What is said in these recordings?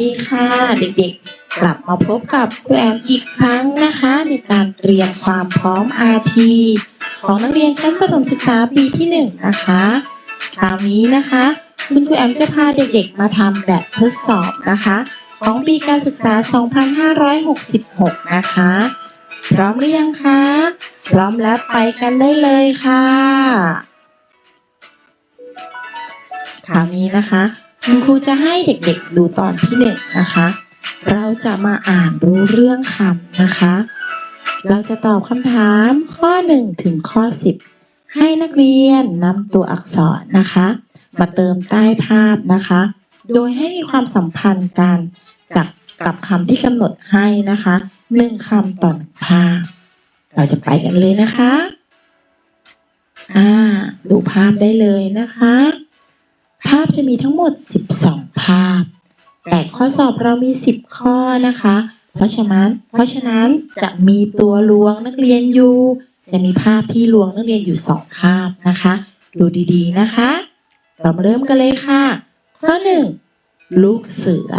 ดีค่ะเด็กๆ กลับมาพบกับครูแอมอีกครั้งนะคะ ในการเรียนความพร้อม RT ของนักเรียนชั้นประถมศึกษาปีที่หนึ่งนะคะคราวนี้นะคะ คุณครูแอมจะพาเด็กๆ มาทำแบบทดสอบนะคะ ของปีการศึกษา 2566 นะคะ พร้อมหรือยังคะ พร้อมแล้วไปกันได้เลยค่ะ คราวนี้นะคะ คุณครูจะให้เด็กๆดูตอนที่หนึ่งนะคะ เราจะมาอ่านรู้เรื่องคำนะคะ เราจะตอบคำถามข้อ1ถึงข้อ10ให้นักเรียนนำตัวอักษรนะคะ มาเติมใต้ภาพนะคะ โดยให้มีความสัมพันธ์กันกับกับคำที่กำหนดให้นะคะหนึ่งคำต่อหนึ่งภาพ เราจะไปกันเลยนะคะ อ่า ดูภาพได้เลยนะคะ ภาพจะมีทั้งหมด 12 ภาพ แต่ข้อสอบเรามี 10 ข้อนะคะ เพราะฉะนั้นเพราะฉะนั้นจะมีตัวลวงนักเรียนอยู่ จะมีภาพที่ลวงนักเรียนอยู่ 2 ภาพนะคะ ดูดีๆนะคะ เรามาเริ่มกันเลยค่ะ ข้อ 1 ลูกเสือ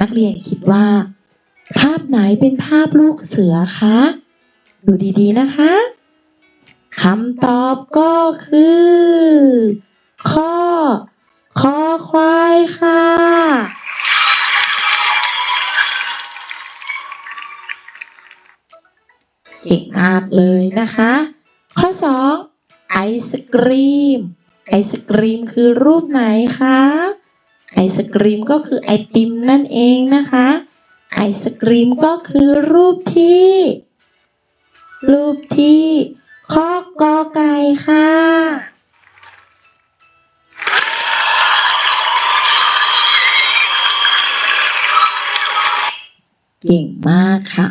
นักเรียนคิดว่า ภาพไหนเป็นภาพลูกเสือคะ ดูดีๆนะคะคำตอบก็คือ ข้อ คอควายค่ะเก่งมากเลยนะคะ ข้อ 2 ไอศกรีม ไอศกรีมคือรูปไหนคะ ไอศกรีมก็คือไอติมนั่นเองนะคะ ไอศกรีมก็คือรูปที่ รูปที่ข้อกอไก่ค่ะ เก่งมากค่ะ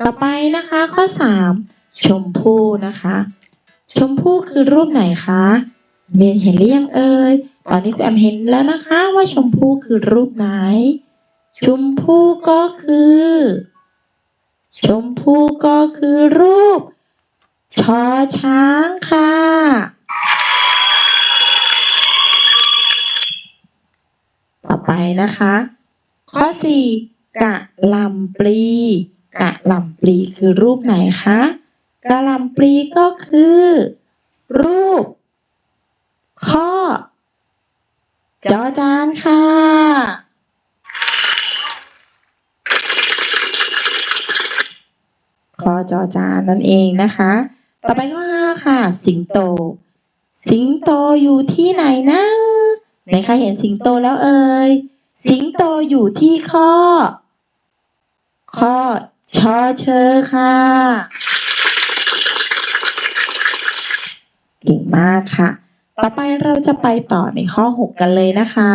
ต่อไปนะคะข้อ 3 ชมพู่นะคะ ชมพู่คือรูปไหนคะเรียนเห็นหรือยังเอ่ยตอนนี้คุณแอมเห็นแล้วนะคะว่าชมพู่คือรูปไหน ชมพู่ก็คือ ชมพู่ก็คือรูปชอช้างค่ะ ต่อไปนะคะ ข้อ4 กะลำปลีกะลำปลีคือรูปไหนคะกะลำปลีก็คือ รูป ข้อ จอจานค่ะคอจอจานนั่นเองนะคะ ต่อไปข้อห้าค่ะ สิงโต สิงโตอยู่ที่ไหนนะไหนใครเห็นสิงโตแล้วเอ่ยสิงโตอยู่ที่ข้อ ข้อชอเชอค่ะ เก่งมากค่ะ ต่อไปเราจะไปต่อในข้อ 6 กันเลยนะคะ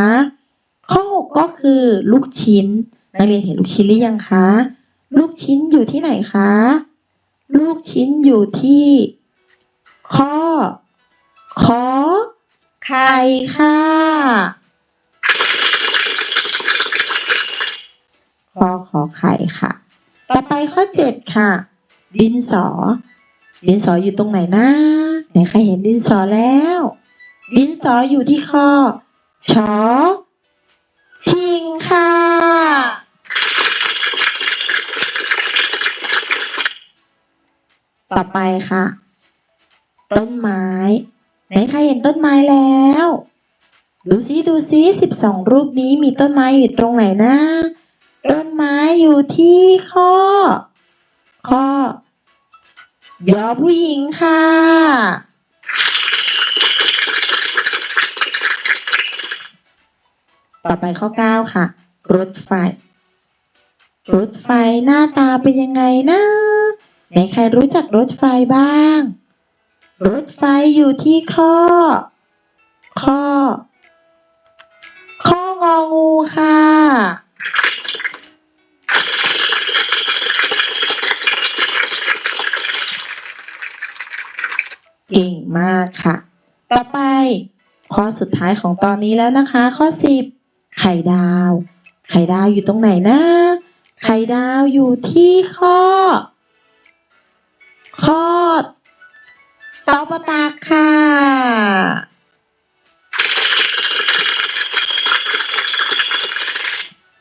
ข้อ 6 ก็คือลูกชิ้น นักเรียนเห็นลูกชิ้นหรือยังคะ ลูกชิ้นอยู่ที่ไหนคะ ลูกชิ้นอยู่ที่ ข้อ ขอไข่ค่ะ ขอไข่ค่ะ ต่อไปข้อ7ค่ะ ดินสอ ดินสออยู่ตรงไหนนะไหนใครเห็นดินสอแล้ว ดินสออยู่ที่ข้อชอชิงค่ะ ต่อไปค่ะ ต้นไม้ ไหนใครเห็นต้นไม้แล้ว ดูซิดูซิสิบสองรูปนี้มีต้นไม้อยู่ตรงไหนนะต้น ไม้อยู่ที่ข้อ ข้อยอผู้หญิงค่ะ ต่อไปข้อ9ค่ะ รถไฟ รถไฟหน้าตาเป็นยังไงนะไหนใครรู้จักรถไฟบ้าง รถไฟอยู่ที่ข้อ ข้อ ข้ององูค่ะ เก่ง มากค่ะ ต่อไป ข้อสุดท้ายของตอนนี้แล้วนะคะ ข้อ 10 ไข่ดาว ไข่ดาวอยู่ตรงไหนนะ ไข่ดาวอยู่ที่ข้อ ข้อตอปตากค่ะ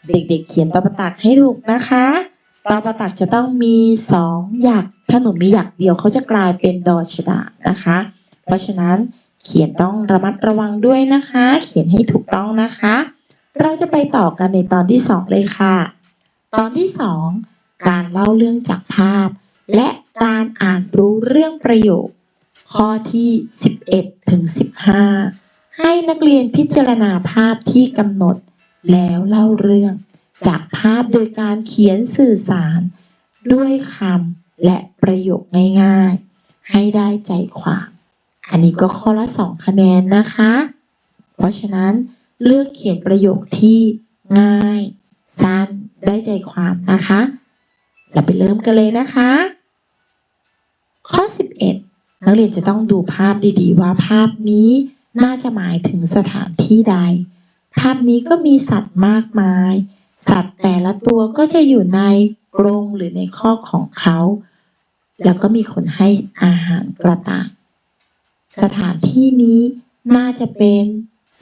เด็กๆ เขียนตอประตักให้ถูกนะคะตอประตักจะต้องมีสองหยัก ถ้าหนูมีหยักเดียวเขาจะกลายเป็นดอชดานะคะ เพราะฉะนั้นเขียนต้องระมัดระวังด้วยนะคะ เขียนให้ถูกต้องนะคะ เราจะไปต่อกันในตอนที่สองเลยค่ะ ตอนที่สองการเล่าเรื่องจากภาพ และการอ่านรู้เรื่องประโยค ข้อที่ 11ถึง15 ให้นักเรียนพิจารณาภาพที่กำหนด แล้วเล่าเรื่องจากภาพโดยการเขียนสื่อสาร ด้วยคำและประโยคง่ายๆ ให้ได้ใจความ อันนี้ก็ข้อละ2คะแนนนะคะ เพราะฉะนั้นเลือกเขียนประโยคที่ง่าย สั้นได้ใจความนะคะ เราไปเริ่มกันเลยนะคะ ข้อ 11 นักเรียนจะต้องดูภาพดีๆ ว่าภาพนี้น่าจะหมายถึงสถานที่ใด ภาพนี้ก็มีสัตว์มากมาย สัตว์แต่ละตัวก็จะอยู่ในกรงหรือในคอของเขา แล้วก็มีคนให้อาหารกระต่าย สถานที่นี้น่าจะเป็น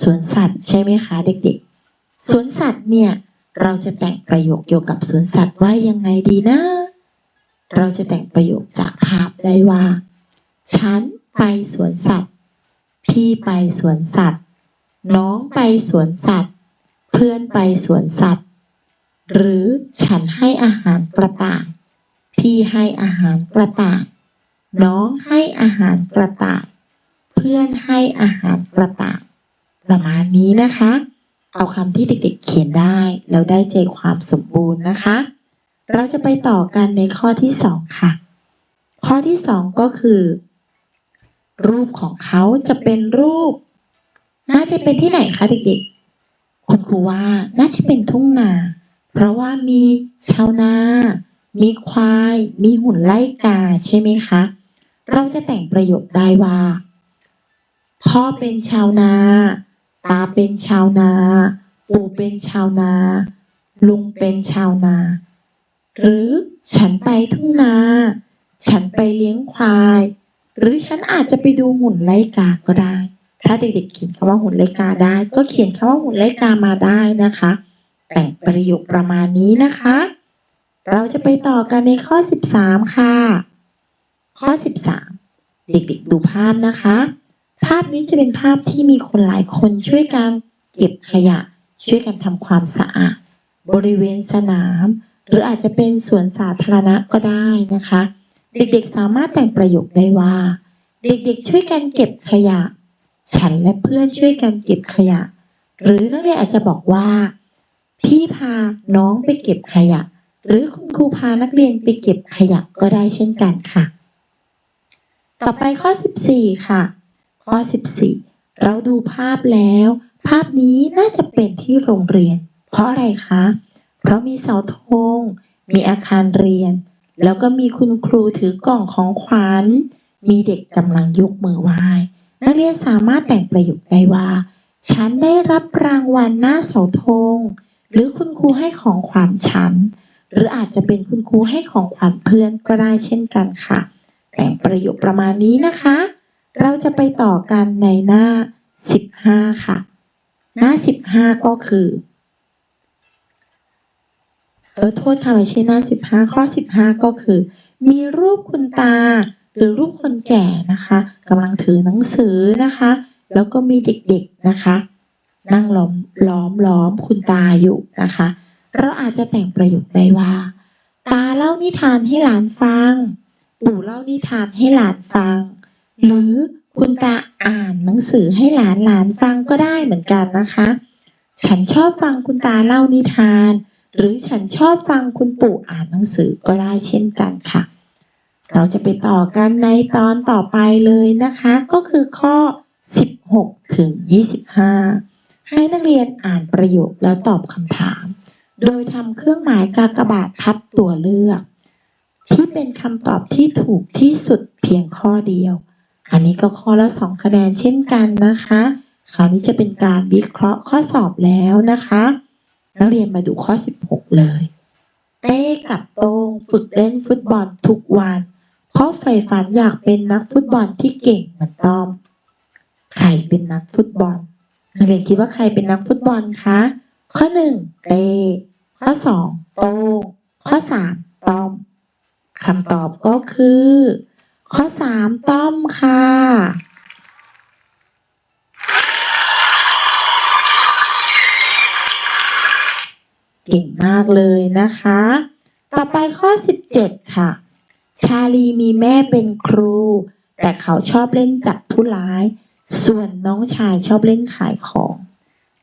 สวนสัตว์ใช่ไหมคะเด็กๆ สวนสัตว์เนี่ย เราจะแต่งประโยคเกี่ยวกับสวนสัตว์ว่ายังไงดีนะ เราจะแต่งประโยคจากภาพได้ว่า ฉันไปสวนสัตว์ พี่ไปสวนสัตว์ น้องไปสวนสัตว์ เพื่อนไปสวนสัตว์ หรือฉันให้อาหารกระต่าย พี่ให้อาหารกระต่าย น้องให้อาหารกระต่าย เพื่อนให้อาหารกระต่ายประมาณนี้นะคะ เอาคำที่เด็กๆเขียนได้ แล้วได้ใจความสมบูรณ์นะคะ เราจะไปต่อกันในข้อที่สองค่ะ ข้อที่สองก็คือ รูปของเขาจะเป็นรูป น่าจะเป็นที่ไหนคะเด็กๆ คุณครูว่าน่าจะเป็นทุ่งนา เพราะว่ามีชาวนา มีควาย มีหุ่นไล่กาใช่ไหมคะ เราจะแต่งประโยคได้ว่า พ่อเป็นชาวนา ตาเป็นชาวนา ปู่เป็นชาวนา ลุงเป็นชาวนา หรือฉันไปทุ่งนา ฉันไปเลี้ยงควาย หรือฉันอาจจะไปดูหุ่นไล่กาก็ได้ ถ้าเด็กๆเขียนคำว่าหุ่นไล่กาได้ ก็เขียนคำว่าหุ่นไล่กามาได้นะคะ แต่งประโยคประมาณนี้นะคะ เราจะไปต่อกันในข้อ 13 ค่ะ ข้อ 13 เด็กๆดูภาพนะคะ ภาพนี้จะเป็นภาพที่มีคนหลายคนช่วยกันเก็บขยะ ช่วยกันทำความสะอาด บริเวณสนาม หรืออาจจะเป็นสวนสาธารณะก็ได้นะคะ เด็กๆสามารถแต่งประโยคได้ว่า เด็กๆช่วยกันเก็บขยะ ฉันและเพื่อนช่วยกันเก็บขยะ หรือนักเรียนอาจจะบอกว่า พี่พาน้องไปเก็บขยะ หรือคุณครูพานักเรียนไปเก็บขยะก็ได้เช่นกันค่ะ ต่อไปข้อ 14 ค่ะ ข้อ 14 เราดูภาพแล้ว ภาพนี้น่าจะเป็นที่โรงเรียน เพราะอะไรคะ เพราะมีเสาธง มีอาคารเรียน แล้วก็มีคุณครูถือกล่องของขวัญ มีเด็กกำลังยกมือไหว้ นักเรียนสามารถแต่งประโยคได้ว่า ฉันได้รับรางวัลหน้าเสาธง หรือคุณครูให้ของขวัญฉัน หรืออาจจะเป็นคุณครูให้ของขวัญเพื่อนก็ได้เช่นกันค่ะ แต่งประโยคประมาณนี้นะคะ เราจะไปต่อกันในหน้า 15 ค่ะ หน้า 15 ก็คือเออโทษค่ะไม่ใช่หน้า 15 ข้อ 15 ก็คือ มีรูปคุณตาหรือรูปคนแก่นะคะกำลังถือหนังสือนะคะ แล้วก็มีเด็กๆนะคะ นั่งล้อมล้อมล้อมคุณตาอยู่นะคะ เราอาจจะแต่งประโยคได้ว่า ตาเล่านิทานให้หลานฟัง ปู่เล่านิทานให้หลานฟัง หรือคุณตาอ่านหนังสือให้หลานหลานฟังก็ได้เหมือนกันนะคะ ฉันชอบฟังคุณตาเล่านิทาน หรือฉันชอบฟังคุณปู่อ่านหนังสือก็ได้เช่นกันค่ะ เราจะไปต่อกันในตอนต่อไปเลยนะคะ ก็คือข้อ 16 ถึง 25 ให้นักเรียนอ่านประโยคแล้วตอบคำถาม โดยทำเครื่องหมายกากบาททับตัวเลือก ที่เป็นคำตอบที่ถูกที่สุดเพียงข้อเดียว อันนี้ก็ข้อละสองคะแนนเช่นกันนะคะ คราวนี้จะเป็นการวิเคราะห์ข้อสอบแล้วนะคะ นักเรียนมาดูข้อ 16 เลยเต้กับโต้งฝึกเล่นฟุตบอลทุกวัน เพราะใฝ่ฝันอยากเป็นนักฟุตบอลที่เก่งเหมือนต้อม ใครเป็นนักฟุตบอล นักเรียนคิดว่าใครเป็นนักฟุตบอลคะ ข้อหนึ่งเต้ข้อสองโต้งข้อสามต้อมคำตอบก็คือ ข้อสามต้อมค่ะเก่งมากเลยนะคะ ต่อไปข้อ 17 ค่ะ ชาลีมีแม่เป็นครู แต่เขาชอบเล่นจับผู้ร้าย ส่วนน้องชายชอบเล่นขายของ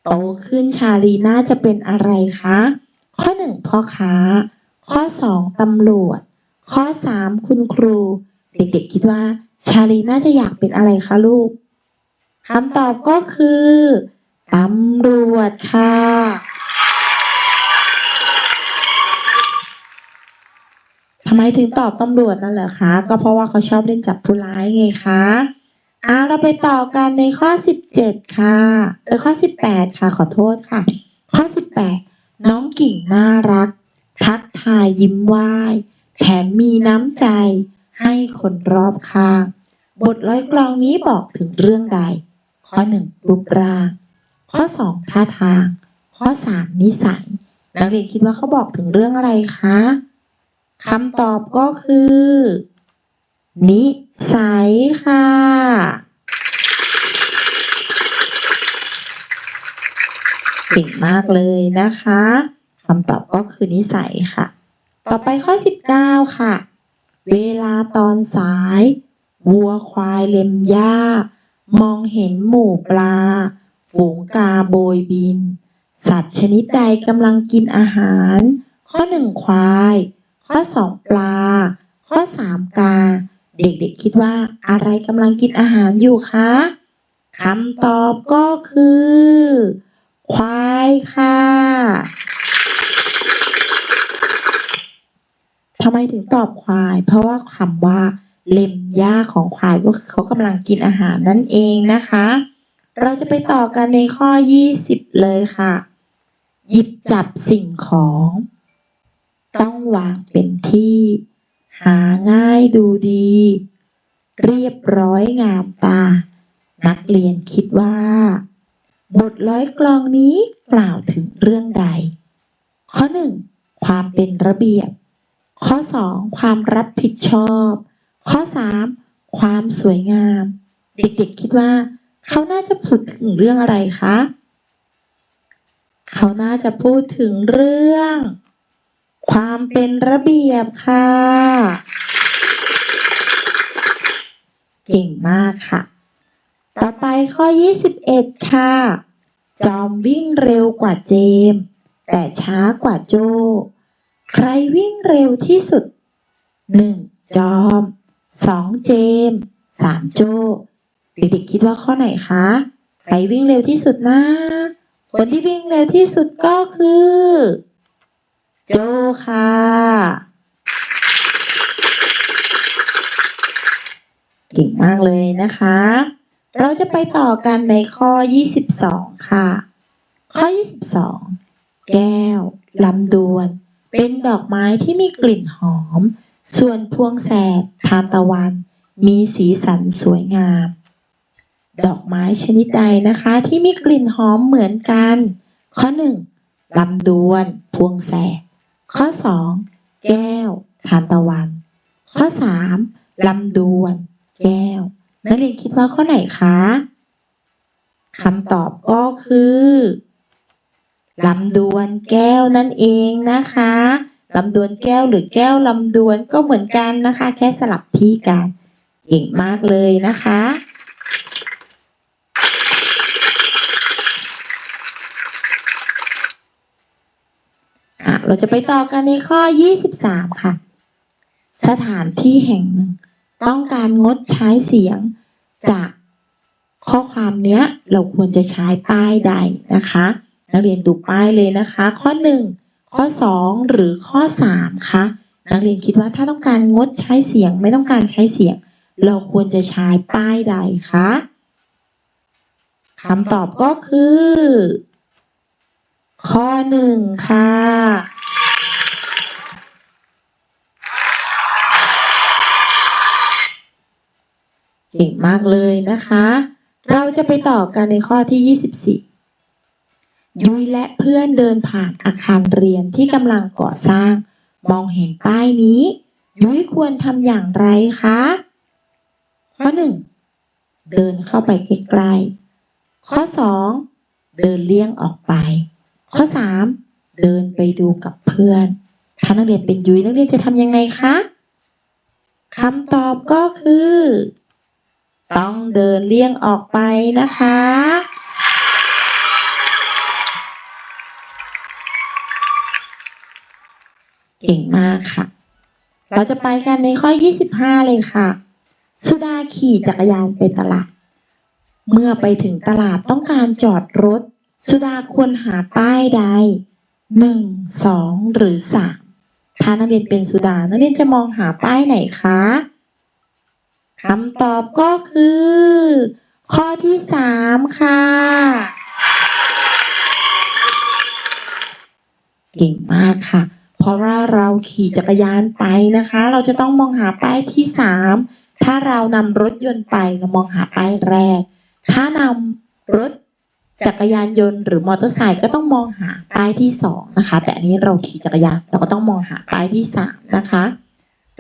โตขึ้นชาลีน่าจะเป็นอะไรคะ ข้อ 1 พ่อค้า ข้อ 2ตำรวจ ข้อ 3 คุณครู เด็กๆคิดว่า ชาลีน่าจะอยากเป็นอะไรคะลูกคำตอบก็คือตำรวจค่ะ ทำไมถึงตอบตำรวจนั่นเหรอคะ ก็เพราะว่าเขาชอบเล่นจับผู้ร้ายไงคะอ่าเราไปต่อกันในข้อ 17 ค่ะ เออข้อ 18 ค่ะ ขอโทษค่ะ ข้อ 18 น้องกิ่งน่ารัก ทักทายยิ้มไหว้ แถมมีน้ำใจ ให้คนรอบข้าง บทร้อยกลองนี้บอกถึงเรื่องใด ข้อ 1 รูปร่าง ข้อ 2 ท่าทาง ข้อ 3 นิสัย นักเรียนคิดว่าเขาบอกถึงเรื่องอะไรคะคำตอบก็คือ นิสัยค่ะเก่งมากเลยนะคะคำตอบก็คือนิสัยค่ะ ต่อไปข้อ 19 ค่ะ เวลาตอนสาย วัวควายเล็มหญ้า มองเห็นหมู่ปลา ฝูงกาโบยบิน สัตว์ชนิดใดกำลังกินอาหาร ข้อ1ควาย ข้อ2ปลา ข้อ3กา เด็กๆคิดว่าอะไรกำลังกินอาหารอยู่คะคำตอบก็คือ ควายค่ะ ทำไมถึงตอบควาย เพราะว่าคำว่าเล็มหญ้าของควายก็คือเขากำลังกินอาหารนั่นเองนะคะ เราจะไปต่อกันในข้อ 20 เลยค่ะ หยิบจับสิ่งของ ต้องวางเป็นที่ หาง่ายดูดี เรียบร้อยงามตา นักเรียนคิดว่า บทร้อยกลองนี้กล่าวถึงเรื่องใด ข้อ 1 ความเป็นระเบียบ ข้อ 2 ความรับผิดชอบ ข้อ 3 ความสวยงาม เด็กๆคิดว่า เขาน่าจะพูดถึงเรื่องอะไรคะ เขาน่าจะพูดถึงเรื่อง ความเป็นระเบียบค่ะ เก่งมากค่ะ ต่อไปข้อ 21 ค่ะ จอมวิ่งเร็วกว่าเจม แต่ช้ากว่าโจ ใครวิ่งเร็วที่สุด 1. จอม 2. เจมส์ 3. โจ เด็กๆคิดว่าข้อไหนคะ ใครวิ่งเร็วที่สุดนะ คนที่วิ่งเร็วที่สุดก็คือ โจค่ะเก่งมากเลยนะคะ เราจะไปต่อกันในข้อ 22 ค่ะ ข้อ 22 แก้วลำดวน เป็นดอกไม้ที่มีกลิ่นหอม ส่วนพวงแสดทานตะวัน มีสีสันสวยงาม ดอกไม้ชนิดใดนะคะที่มีกลิ่นหอมเหมือนกัน ข้อ 1 ลำดวน พวงแสด ข้อ 2 แก้ว ทานตะวัน ข้อ 3 ลำดวน แก้ว นักเรียนคิดว่าข้อไหนคะคำตอบก็คือ ลำดวนแก้วนั่นเองนะคะลำดวนแก้วหรือแก้วลำดวนก็เหมือนกันนะคะ แค่สลับที่กันเก่งมากเลยนะคะ เราจะไปต่อกันในข้อ 23 ค่ะ สถานที่แห่งหนึ่ง ต้องการงดใช้เสียงจากข้อความเนี้ย เราควรจะใช้ป้ายใดนะคะ นักเรียนดูป้ายเลยนะคะ ข้อ 1 ข้อ 2 หรือข้อ 3คะนักเรียนคิดว่าถ้าต้องการงดใช้เสียงไม่ต้องการใช้เสียง เราควรจะใช้ป้ายใดคะคำตอบก็คือ ข้อ1ค่ะ เก่งมากเลยนะคะ เราจะไปต่อกันในข้อที่ 24 ยุ้ยและเพื่อนเดินผ่านอาคารเรียนที่กำลังก่อสร้าง มองเห็นป้ายนี้ ยุ้ยควรทำอย่างไรคะ ข้อหนึ่งเดินเข้าไปใกล้ๆข้อสองเดินเลี่ยงออกไป ข้อสามเดินไปดูกับเพื่อน ถ้านักเรียนเป็นยุ้ยนักเรียนจะทำยังไงคะคำตอบก็คือ ต้องเดินเลี่ยงออกไปนะคะ เก่งมากค่ะ เราจะไปกันในข้อ 25 เลยค่ะ สุดาขี่จักรยานไปตลาด เมื่อไปถึงตลาดต้องการจอดรถ สุดาควรหาป้ายใดหนึ่งสองหรือสามถ้านักเรียนเป็นสุดา นักเรียนจะมองหาป้ายไหนคะคำตอบก็คือ ข้อที่สามค่ะ เก่งมากค่ะ เพราะว่าเราขี่จักรยานไปนะคะ เราจะต้องมองหาป้ายที่สามถ้าเรานำรถยนต์ไปเรามองหาป้ายแรก ถ้านำรถจักรยานยนต์หรือมอเตอร์ไซค์ก็ต้องมองหาป้ายที่สองนะคะ แต่อันนี้เราขี่จักรยานเราก็ต้องมองหาป้ายที่สามนะคะ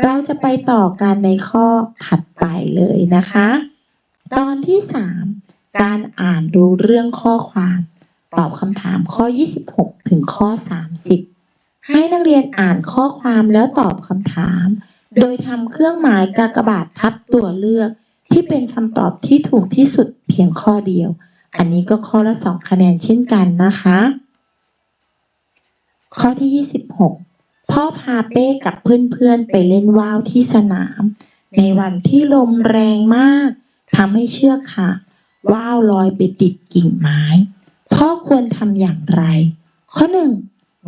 เราจะไปต่อกันในข้อถัดไปเลยนะคะ ตอนที่สามการอ่านรู้เรื่องข้อความ ตอบคำถามข้อ 26 ถึงข้อ 30 ให้นักเรียนอ่านข้อความแล้วตอบคำถาม โดยทำเครื่องหมายกากบาททับตัวเลือก ที่เป็นคำตอบที่ถูกที่สุดเพียงข้อเดียว อันนี้ก็ข้อละ 2 คะแนนเช่นกันนะคะ ข้อที่ 26 พ่อพาเป้กับเพื่อนๆไปเล่นว่าวที่สนาม ในวันที่ลมแรงมากทำให้เชือกขาดว่าวลอยไปติดกิ่งไม้ พ่อควรทำอย่างไร ข้อหนึ่ง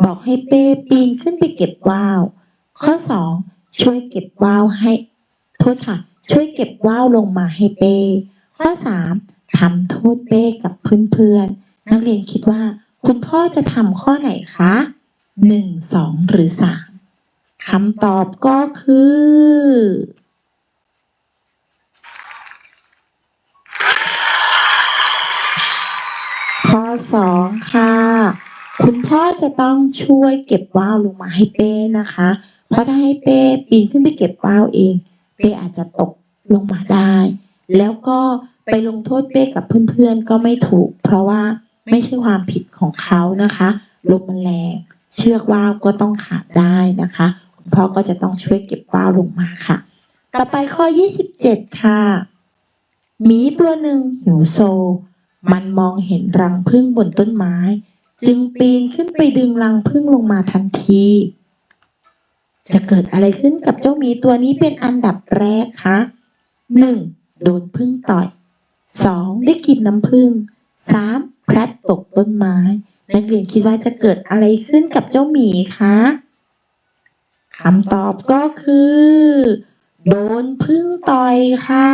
บอกให้เป้ปีนขึ้นไปเก็บว่าว ข้อสองช่วยเก็บว่าวให้โทษค่ะ ช่วยเก็บว่าวลงมาให้เป้ข้อสามทำโทษเป้กับเพื่อนๆ นักเรียนคิดว่า คุณพ่อจะทำข้อไหนคะหนึ่งสองหรือสามคำตอบก็คือ ข้อสองค่ะ คุณพ่อจะต้องช่วยเก็บว่าวลงมาให้เป้นะคะ เพราะถ้าให้เป้ปีนขึ้นไปเก็บว่าวเอง เป้อาจจะตกลงมาได้ แล้วก็ไปลงโทษเป้กับเพื่อนๆก็ไม่ถูก เพราะว่าไม่ใช่ความผิดของเขานะคะลมมันแรงเชือกว่าวก็ต้องขาดได้นะคะ คุณพ่อก็จะต้องช่วยเก็บว่าวลงมาค่ะ ต่อไปข้อ 27 ค่ะหมีตัวหนึ่งหิวโซ มันมองเห็นรังผึ้งบนต้นไม้ จึงปีนขึ้นไปดึงรังผึ้งลงมาทันที จะเกิดอะไรขึ้นกับเจ้าหมีตัวนี้เป็นอันดับแรกคะหนึ่งโดนผึ้งต่อยสองได้กินน้ำผึ้งสามพลัดตกต้นไม้ นักเรียนคิดว่าจะเกิดอะไรขึ้นกับเจ้าหมีคะคำตอบก็คือ โดนผึ้งต่อยค่ะ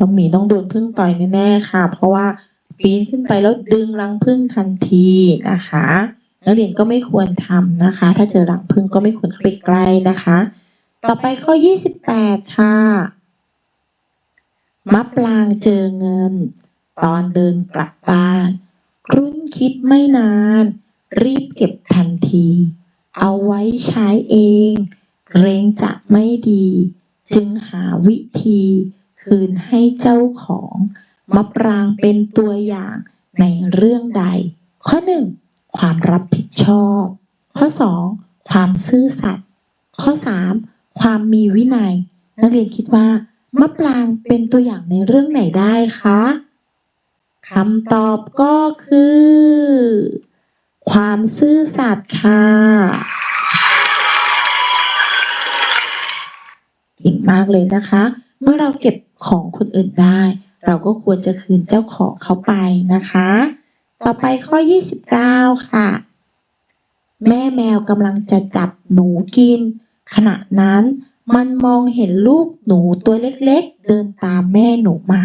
น้องหมีต้องโดนพึ่งต่อยแน่ๆค่ะ เพราะว่าปีนขึ้นไปแล้วดึงรังพึ่งทันทีนะคะ นักเรียนก็ไม่ควรทำนะคะ ถ้าเจอรังพึ่งก็ไม่ควรเข้าไปใกล้นะคะ ต่อไปข้อ 28 ค่ะมะปรางเจอเงิน ตอนเดินกลับบ้าน ครุ่นคิดไม่นาน รีบเก็บทันที เอาไว้ใช้เอง เรงจะไม่ดี จึงหาวิธี คืนให้เจ้าของมะปรางเป็นตัวอย่างในเรื่องใด ข้อหนึ่งความรับผิดชอบ ข้อสองความซื่อสัตย์ข้อสามความมีวินัย นักเรียนคิดว่ามะปรางเป็นตัวอย่างในเรื่องไหนได้คะคำตอบก็คือ ความซื่อสัตย์ค่ะเก่ง มากเลยนะคะ เมื่อเราเก็บของคนอื่นได้ เราก็ควรจะคืนเจ้าของเขาไปนะคะ ต่อไปข้อ 29 ค่ะ แม่แมวกำลังจะจับหนูกิน ขณะนั้นมันมองเห็นลูกหนูตัวเล็กๆ เดินตามแม่หนูมา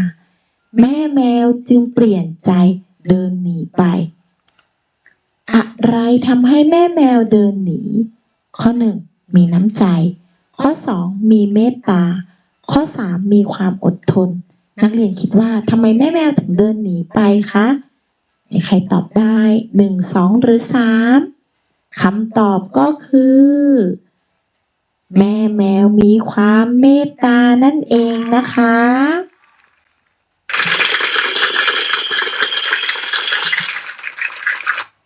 แม่แมวจึงเปลี่ยนใจเดินหนีไป อะไรทำให้แม่แมวเดินหนี ข้อหนึ่งมีน้ำใจ ข้อสองมีเมตตา ข้อ 3 มีความอดทน นักเรียนคิดว่าทำไมแม่แมวถึงเดินหนีไปคะใครตอบได้ 1 2 หรือ 3คำตอบก็คือ แม่แมวมีความเมตตานั่นเองนะคะ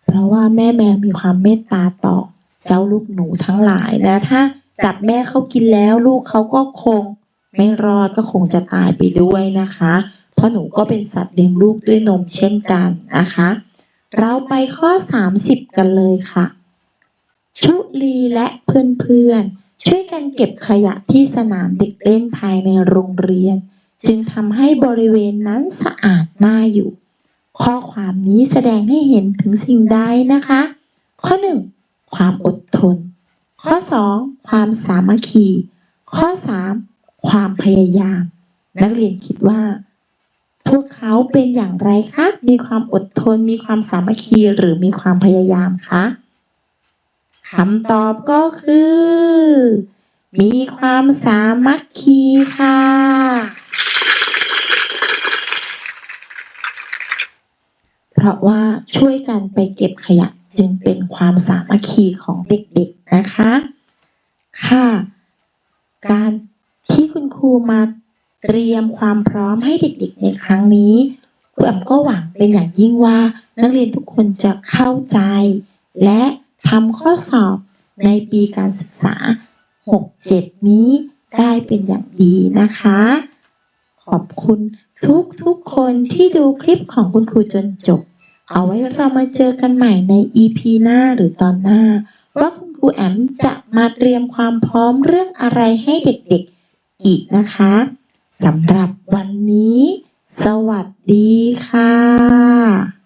เพราะว่าแม่แมวมีความเมตตาต่อเจ้าลูกหนูทั้งหลายนะถ้า จับแม่เขากินแล้วลูกเขาก็คงไม่รอดก็คงจะตายไปด้วยนะคะ เพราะหนูก็เป็นสัตว์เลี้ยงลูกด้วยนมเช่นกันนะคะ เราไปข้อ 30 กันเลยค่ะ ชุลีและเพื่อนๆ ช่วยกันเก็บขยะที่สนามเด็กเล่นภายในโรงเรียน จึงทำให้บริเวณนั้นสะอาดน่าอยู่ ข้อความนี้แสดงให้เห็นถึงสิ่งใดนะคะ ข้อ 1 ความอดทน ข้อ 2 ความสามัคคี ข้อ 3 ความพยายาม นักเรียนคิดว่า พวกเขาเป็นอย่างไรคะ มีความอดทน มีความสามัคคีหรือมีความพยายามคะคำตอบก็คือ มีความสามัคคีค่ะ เพราะว่าช่วยกันไปเก็บขยะ จึงเป็นความสามัคคีของเด็กๆนะคะ ค่ะ การที่คุณครูมาเตรียมความพร้อมให้เด็กๆในครั้งนี้ครูแอมก็หวังเป็นอย่างยิ่งว่า นักเรียนทุกคนจะเข้าใจ และทำข้อสอบในปีการศึกษา 67 นี้ได้เป็นอย่างดีนะคะ ขอบคุณทุกทุกๆคนที่ดูคลิปของคุณครูจนจบ เอาไว้เรามาเจอกันใหม่ใน EP หน้าหรือตอนหน้า ว่าคุณครูแอมจะมาเตรียมความพร้อมเรื่องอะไรให้เด็กๆอีกนะคะสำหรับวันนี้ สวัสดีค่ะ